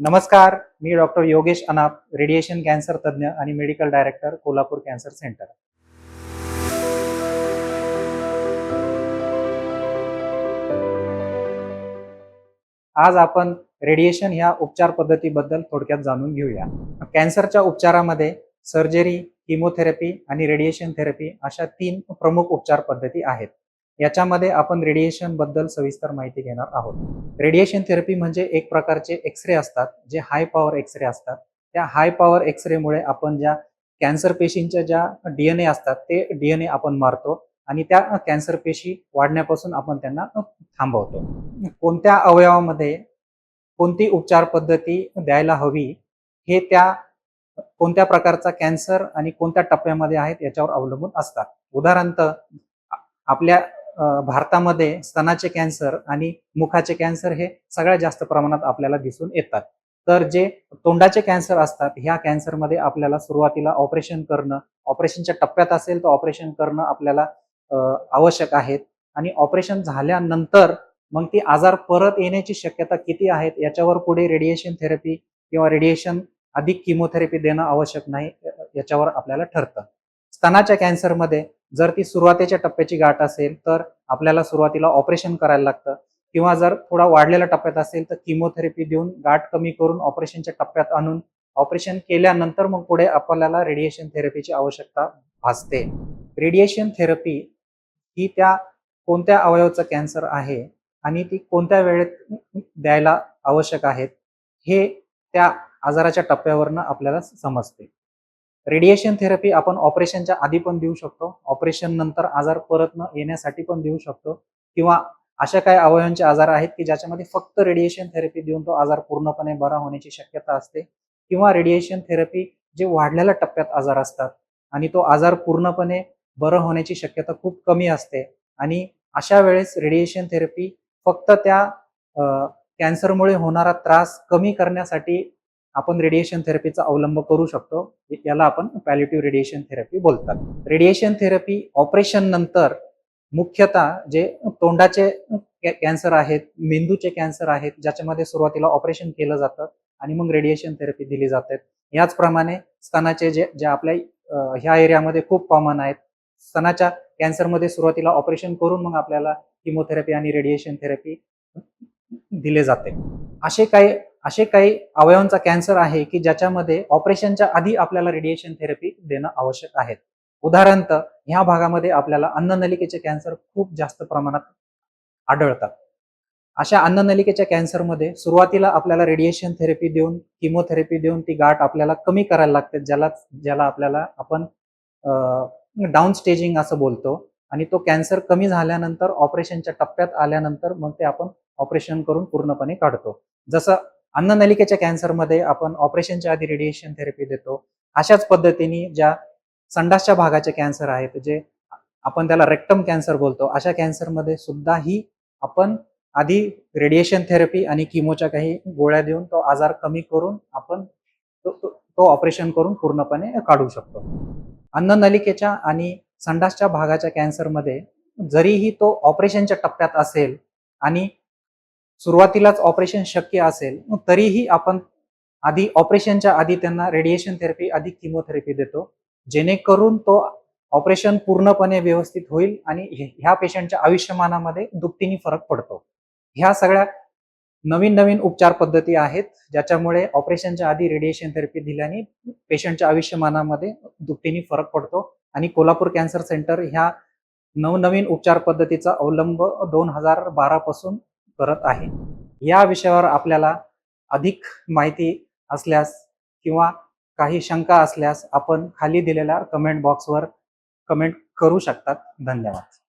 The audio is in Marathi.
नमस्कार मी डॉक्टर योगेश अनाप रेडिएशन कॅन्सर तज्ज्ञ आणि medical director Kolhapur cancer centre. आज आपण रेडिएशन ह्या उपचार पद्धतीबद्दल थोडक्यात जाणून घेऊया. कॅन्सरच्या उपचारामध्ये सर्जरी किमोथेरपी आणि रेडिएशन थेरपी अशा तीन प्रमुख उपचार पद्धती आहेत. याच्यामध्ये आपण रेडिएशनबद्दल सविस्तर माहिती घेणार आहोत. रेडिएशन थेरपी म्हणजे एक प्रकारचे एक्सरे असतात जे हाय पॉवर एक्सरे असतात. त्या हाय पॉवर एक्सरेमुळे आपण ज्या कॅन्सर पेशींच्या ज्या डीएनए असतात ते डीएनए आपण मारतो आणि त्या कॅन्सर पेशी वाढण्यापासून आपण त्यांना थांबवतो. कोणत्या अवयवामध्ये कोणती उपचार पद्धती द्यायला हवी हे त्या कोणत्या प्रकारचा कॅन्सर आणि कोणत्या टप्प्यामध्ये आहेत याच्यावर अवलंबून असतात. उदाहरणार्थ आपल्या भारतामध्ये स्तनाचे कॅन्सर आणि मुखाचे कॅन्सर हे सगळ्यात जास्त प्रमाणात आपल्याला दिसून येतात. तर जे तोंडाचे कॅन्सर असतात ह्या कॅन्सरमध्ये आपल्याला सुरुवातीला ऑपरेशन करणं ऑपरेशनच्या टप्प्यात असेल तर ऑपरेशन करणं आपल्याला आवश्यक आहेत. आणि ऑपरेशन झाल्यानंतर मग ती आजार परत येण्याची शक्यता किती आहेत याच्यावर पुढे रेडिएशन थेरपी किंवा रेडिएशन अधिक किमोथेरपी देणं आवश्यक नाही याच्यावर आपल्याला ठरतं. स्तनाच्या कॅन्सरमध्ये जर ती सुरुवातीच्या टप्प्याची गाठ असेल तर आपल्याला सुरुवातीला ऑपरेशन करायला लागतं. किंवा जर थोडा वाढलेल्या टप्प्यात असेल तर किमोथेरपी देऊन गाठ कमी करून ऑपरेशनच्या टप्प्यात आणून ऑपरेशन केल्यानंतर मग पुढे आपल्याला रेडिएशन थेरपीची आवश्यकता भासते. रेडिएशन थेरपी ही त्या कोणत्या अवयवाचं कॅन्सर आहे आणि ती कोणत्या वेळेत द्यायला आवश्यक आहेत हे त्या आजाराच्या टप्प्यावरनं आपल्याला समजते. रेडिएशन थेरपी आपण ऑपरेशनच्या आधी पण देऊ शकतो. ऑपरेशन नंतर आजार परत न येण्यासाठी पण देऊ शकतो. किंवा अशा काही अवयवांचे आजार आहेत की ज्याच्यामध्ये फक्त रेडिएशन थेरपी देऊन तो आजार पूर्णपणे बरा होण्याची शक्यता असते. किंवा रेडिएशन थेरपी जे वाढलेल्या टप्प्यात आजार असतात आणि तो आजार पूर्णपणे बरं होण्याची शक्यता खूप कमी असते. आणि अशा वेळेस रेडिएशन थेरपी फक्त त्या कॅन्सरमुळे होणारा त्रास कमी करण्यासाठी आपण रेडिएशन थेरपीचा अवलंब करू शकतो. याला आपण पॅलिटिव्ह रेडिएशन थेरपी बोलतात. रेडिएशन थेरपी ऑपरेशन नंतर मुख्यतः जे तोंडाचे कॅन्सर आहेत मेंदूचे कॅन्सर आहेत ज्याच्यामध्ये सुरुवातीला ऑपरेशन केलं जातं आणि मग रेडिएशन थेरपी दिली जाते. याचप्रमाणे स्तनाचे जे जे आपल्या ह्या एरियामध्ये खूप कॉमन आहेत. स्तनाच्या कॅन्सरमध्ये सुरुवातीला ऑपरेशन करून मग आपल्याला किमोथेरपी आणि रेडिएशन थेरपी दिले जाते. असे काही असे काही अवयवांचा कॅन्सर आहे की ज्याच्यामध्ये ऑपरेशनच्या आधी आपल्याला रेडिएशन थेरपी देणं आवश्यक आहे. उदाहरणार्थ ह्या भागामध्ये आपल्याला अन्ननलिकेचे कॅन्सर खूप जास्त प्रमाणात आढळतात. अशा अन्ननलिकेच्या कॅन्सरमध्ये सुरुवातीला आपल्याला रेडिएशन थेरपी देऊन किमोथेरपी देऊन ती गाठ आपल्याला कमी करायला लागते ज्याला ज्याला आपल्याला आपण डाऊन स्टेजिंग असं बोलतो. आणि तो कॅन्सर कमी झाल्यानंतर ऑपरेशनच्या टप्प्यात आल्यानंतर मग ते आपण ऑपरेशन करून पूर्णपणे काढतो. जसं अन्ननलिकेच्या कॅन्सरमध्ये आपण ऑपरेशनच्या आधी रेडिएशन थेरपी देतो. अशाच पद्धतीने ज्या संडासच्या भागाचे कॅन्सर आहेत जे आपण त्याला रेक्टम कॅन्सर बोलतो अशा कॅन्सरमध्ये सुद्धा ही आपण आधी रेडिएशन थेरपी आणि किमोच्या काही गोळ्या देऊन तो आजार कमी करून आपण तो- तो तो ऑपरेशन करून पूर्णपणे काढू शकतो. अन्ननलिकेच्या आणि संडासच्या भागाच्या कॅन्सरमध्ये जरीही तो ऑपरेशनच्या टप्प्यात असेल आणि सुरुवातीलाच ऑपरेशन शक्य असेल मग तरीही आपण आधी ऑपरेशनच्या आधी त्यांना रेडिएशन थेरपी आधी किमोथेरपी देतो. जेणेकरून तो ऑपरेशन पूर्णपणे व्यवस्थित होईल आणि ह्या पेशंटच्या आयुष्यमानामध्ये दुपटीने फरक पडतो. ह्या सगळ्या नवीन नवीन उपचार पद्धती आहेत ज्याच्यामुळे ऑपरेशनच्या आधी रेडिएशन थेरपी दिल्याने पेशंटच्या आयुष्यमानामध्ये दुपटीने फरक पडतो. आणि कोल्हापूर कॅन्सर सेंटर ह्या नवनवीन उपचार पद्धतीचा अवलंब दोन हजार बारा पासून करत आहे. या विषयावर आपल्याला अधिक माहिती असल्यास किंवा काही शंका असल्यास आपण खाली दिलेल्या कमेंट बॉक्सवर कमेंट करू शकतात. धन्यवाद.